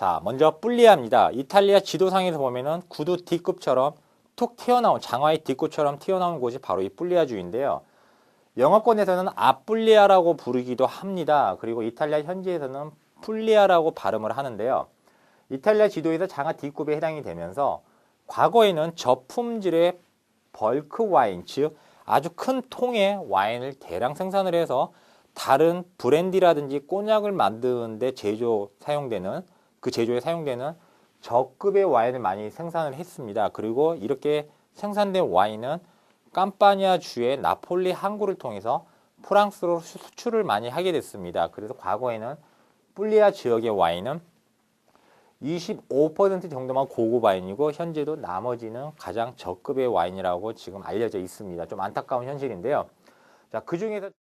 자, 먼저 뿔리아입니다. 이탈리아 지도상에서 보면은 구두 D급처럼 툭 튀어나온 장화의 뒷구처럼 튀어나온 곳이 바로 이 뿔리아 주인데요. 영어권에서는 아뿔리아라고 부르기도 합니다. 그리고 이탈리아 현지에서는 풀리아라고 발음을 하는데요. 이탈리아 지도에서 장화 D급에 해당이 되면서 과거에는 저품질의 벌크 와인, 즉 아주 큰 통의 와인을 대량 생산을 해서 다른 브랜디라든지 꼬냑을 만드는데 제조 사용되는 그 제조에 사용되는 저급의 와인을 많이 생산을 했습니다. 그리고 이렇게 생산된 와인은 깜파니아 주의 나폴리 항구를 통해서 프랑스로 수출을 많이 하게 됐습니다. 그래서 과거에는 뿔리아 지역의 와인은 25% 정도만 고급 와인이고 현재도 나머지는 가장 저급의 와인이라고 지금 알려져 있습니다. 좀 안타까운 현실인데요. 자, 그 중에서